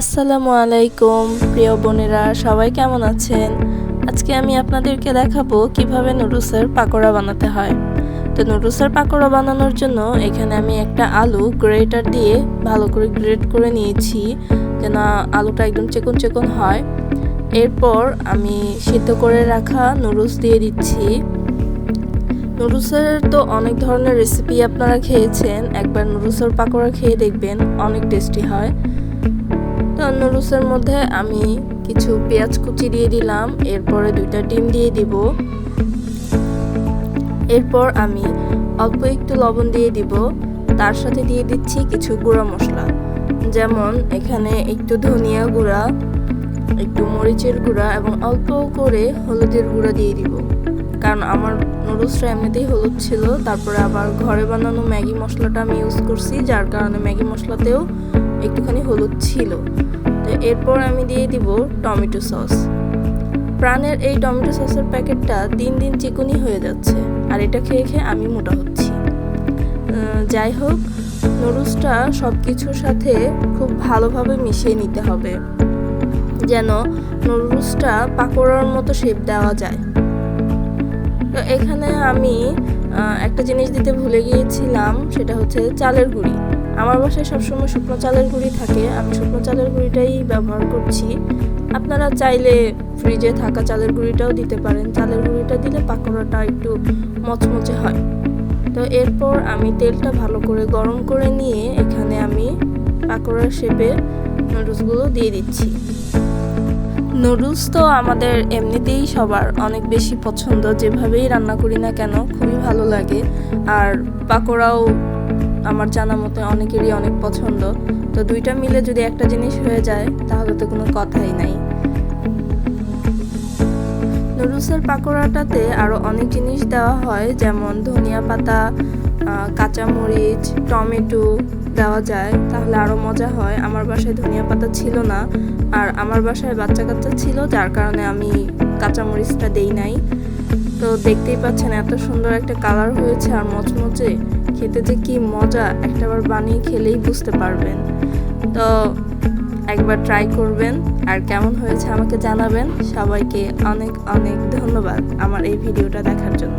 আসসালামু আলাইকুম, প্রিয় বোনেরা, সবাই কেমন আছেন? আজকে আমি আপনাদেরকে দেখাবো কীভাবে নুডলসের পাকোড়া বানাতে হয়। তো নুডলসের পাকোড়া বানানোর জন্য এখানে আমি একটা আলু গ্রেটার দিয়ে ভালো করে গ্রেট করে নিয়েছি, যেন আলুটা একদম চেকন চেকন হয়। এরপর আমি সিদ্ধ করে রাখা নুডলস দিয়ে দিচ্ছি। নুডলসের তো অনেক ধরনের রেসিপি আপনারা খেয়েছেন, একবার নুডলসের পাকোড়া খেয়ে দেখবেন, অনেক টেস্টি হয়। তো নুডলসের মধ্যে আমি কিছু পেঁয়াজ কুচি দিয়ে দিলাম। এরপরে দুইটা ডিম দিয়ে দিব। এরপর আমি অল্প একটু লবণ দিয়ে দিব। তার সাথে দিয়ে দিচ্ছি কিছু গুঁড়া মশলা। যেমন এখানে একটু ধনিয়া গুঁড়া, একটু মরিচের গুঁড়া এবং অল্প করে হলুদের গুঁড়া দিয়ে দিব। কারণ আমার নুডলসটা এমনিতেই হলুদ ছিল। তারপরে আবার ঘরে বানানো ম্যাগি মশলাটা আমি ইউজ করছি, যার কারণে ম্যাগি মশলাতেও একটুখানি হলুদ ছিল। এরপর আমি দিয়ে দিব টমেটো সস। প্রাণের এই টমেটো সসের প্যাকেটটা দিন দিন চিকুনি হয়ে যাচ্ছে, আর এটা খেয়ে খেয়ে আমি মোটা হচ্ছি। যাই হোক, নুডলসটা সব কিছুর সাথে খুব ভালোভাবে মিশিয়ে নিতে হবে, যেন নুডলসটা পাকোড়ার মতো শেপ দেওয়া যায়। তো এখানে আমি একটা জিনিস দিতে ভুলে গিয়েছিলাম, সেটা হচ্ছে চালের গুঁড়ি। আমার বাসায় সবসময় শুকনো চালের গুঁড়ি থাকে। আমি শুকনো চালের গুঁড়িটাই ব্যবহার করছি। আপনারা চাইলে ফ্রিজে থাকা চালের গুঁড়িটাও দিতে পারেন। চালের গুঁড়িটা দিলে পাকোড়াটা একটু মচমচে হয়। তো এরপর আমি তেলটা ভালো করে গরম করে নিয়ে এখানে আমি পাকোড়ার শেপে নুডলসগুলো দিয়ে দিচ্ছি। নুডলস তো আমাদের এমনিতেই সবার অনেক বেশি পছন্দ। যেভাবেই রান্না করি না কেন, খুবই ভালো লাগে। আর পাকোড়াও আমার জানা মতে অনেকেরই অনেক পছন্দ। তো দুইটা মিলে যদি একটা জিনিস হয়ে যায়, তাহলে তো কোনো কথাই নাই। নুডলসের পাকোড়াটাতে আরও অনেক জিনিস দেওয়া হয়, যেমন ধনিয়া পাতা কাঁচামরিচ, টমেটো দেওয়া যায়, তাহলে আরও মজা হয়। আমার বাসায় ধনিয়া পাতা ছিল না, আর আমার বাসায় বাচ্চা কাচ্চা ছিল, যার কারণে আমি কাঁচামরিচটা দেই নাই। তো দেখতেই পাচ্ছেন এত সুন্দর একটা কালার হয়েছে আর মচমচে। খেতে যে কি মজা, একটাবার বানিয়ে খেলেই বুঝতে পারবেন। তো একবার ট্রাই করবেন, আর কেমন হয়েছে আমাকে জানাবেন। সবাইকে অনেক অনেক ধন্যবাদ আমার এই ভিডিওটা দেখার জন্য।